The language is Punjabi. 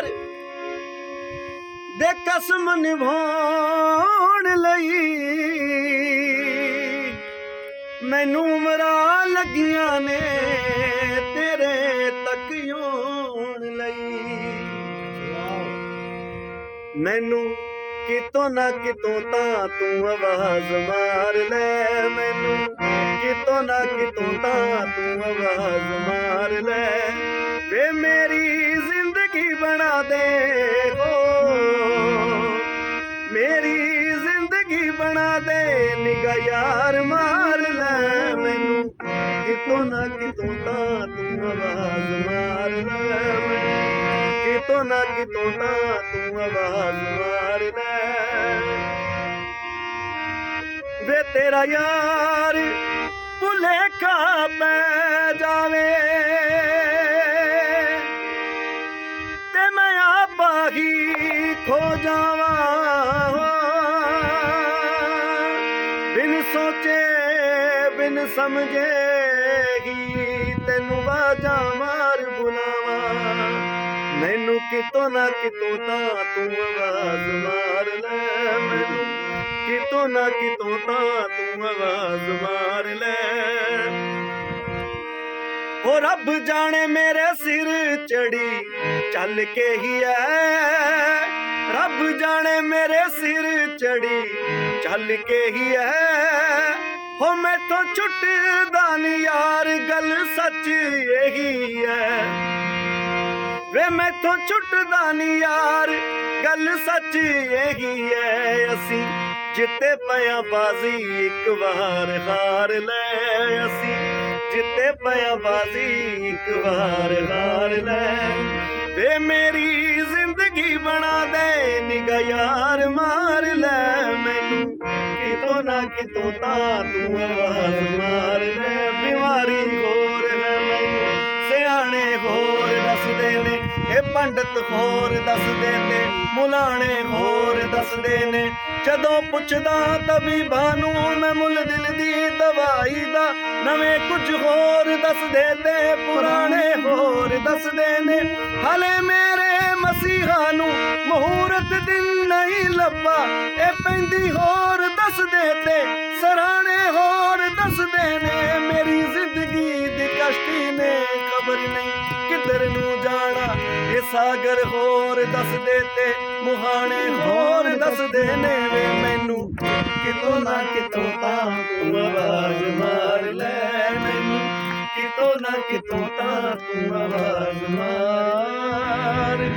ਯਾਰ ਦੇ ਕਸਮ ਨਿਭਾਉਣ ਲਈ ਮੈਨੂੰ ਉਮਰਾਂ ਲੱਗੀਆਂ ਨੇ ਤੇਰੇ ਤੱਕ ਲਈ। ਮੈਨੂੰ ਕਿਤੋਂ ਨਾ ਕਿਤੋਂ ਤਾਂ ਤੂੰ ਆਵਾਜ਼ ਮਾਰ ਲੈ। ਮੈਨੂੰ ਕਿਤੋਂ ਨਾ ਕਿਤੋਂ ਤਾਂ ਤੂੰ ਆਵਾਜ਼ ਮਾਰ ਲੈ। ਵੇ ਮੇਰੀ ਬਣਾ ਦੇ ਓ ਮੇਰੀ ਜ਼ਿੰਦਗੀ ਬਣਾ ਦੇ ਨਿਗਾ ਯਾਰ ਮਾਰ ਲੈ ਮੈਨੂੰ। ਕਿਤੋਂ ਨਾ ਕਿਤੋਂ ਤਾਂ ਤੂੰ ਆਵਾਜ਼ ਮਾਰ ਲੈ ਮੈਨੂੰ। ਕਿਤੋਂ ਨਾ ਕਿਤੋਂ ਤਾਂ ਤੂੰ ਆਵਾਜ਼ ਮਾਰ ਲੈ। ਵੇ ਤੇਰਾ ਯਾਰ ਭੁਲੇਖਾ ਪੈ ਜਾਵੇ। ਆਪਾ ਖੋ ਜਾਵਾਂ। ਬਿਨ ਸੋਚੇ, ਬਿਨ ਸਮਝੇ ਹੀ ਤੈਨੂੰ ਵਾਜਾ ਮਾਰ ਬੁਲਾਵਾ। ਮੈਨੂੰ ਕਿਤੋਂ ਨਾ ਕਿਤੋਂ ਤਾਂ ਤੂੰ ਆਵਾਜ਼ ਮਾਰ ਲੈ ਮੈਨੂੰ। ਕਿਤੋਂ ਨਾ ਕਿਤੋਂ ਤਾਂ ਤੂੰ ਆਵਾਜ਼ ਮਾਰ ਲੈ। ਹੋ ਰੱਬ ਜਾਣੇ ਮੇਰੇ ਸਿਰ ਚੜੀ, ਚੱਲ ਕੇ ਹੀ ਐ। ਰੱਬ ਜਾਣੇ ਮੇਰੇ ਸਿਰ ਚੜੀ, ਚੱਲ ਕੇ ਹੀ ਐ। ਹੋ ਮੈਥੋਂ ਛੁੱਟਦਾ ਨੀ ਯਾਰ, ਗੱਲ ਸੱਚ ਇਹੀ ਐ। ਵੇ ਮੈਥੋਂ ਛੁੱਟਦਾ ਨੀ ਯਾਰ, ਗੱਲ ਸੱਚ ਇਹੀ ਐ। ਅਸੀਂ ਜਿੱਤੇ ਪਿਆ ਬਾਜ਼ੀ, ਇੱਕ ਵਾਰ ਹਾਰ ਲੈ ਅਸੀਂ। ਜਿੱਤੇ ਪਿਆ ਬਾਜ਼ੀ ਇੱਕ ਵਾਰ ਹਾਰ ਲੈ। ਵੇ ਮੇਰੀ ਜ਼ਿੰਦਗੀ ਬਣਾ ਦੇ ਨਿਗਾ ਯਾਰ ਮਾਰ ਲੈ। ਮੈਨੂੰ ਕਿਤੋਂ ਨਾ ਕਿਤੋਂ ਤਾਂ ਤੂੰ ਆਵਾਜ਼ ਨੇ ਪੰਡਤ ਹੋਰ ਦੱਸਦੇ ਨੇ, ਮੁਲਾਣੇ ਹੋਰ ਦੱਸਦੇ ਨੇ। ਜਦੋਂ ਪੁੱਛਦਾ ਤਬੀਬਾਂ ਨੂੰ, ਮੈਂ ਮੁੱਲ ਦਿਲ ਦੀ ਦਵਾਈ ਦਾ ਨਵੇਂ ਕੁਝ ਹੋਰ ਦੱਸਦੇ ਤੇ ਪੁਰਾਣੇ ਹੋਰ ਦੱਸਦੇ ਨੇ। ਹਲੇ ਮੇਰੇ ਮਸੀਹਾ ਨੂੰ ਮਹੂਰਤ ਦਿਨ ਨਹੀਂ ਲੱਭਾ, ਇਹ ਪੈਂਦੀ ਹੋਰ ਦੱਸਦੇ ਤੇ, ਸਰਾਣੇ ਸਾਗਰ ਹੋਰ ਦੱਸਦੇ ਤੇ ਮੁਹਾਣੇ ਹੋਰ ਦੱਸਦੇ ਨੇ ਵੇ ਮੈਨੂੰ। ਕਿਤੋਂ ਨਾ ਕਿਤੋਂ ਤਾਂ ਤੂੰ ਆਵਾਜ਼ ਮਾਰ ਲੈ ਮੈਨੂੰ। ਕਿਤੋਂ ਨਾ ਕਿਤੋਂ ਤਾਂ ਤੂੰ ਆਵਾਜ਼ ਮਾਰ।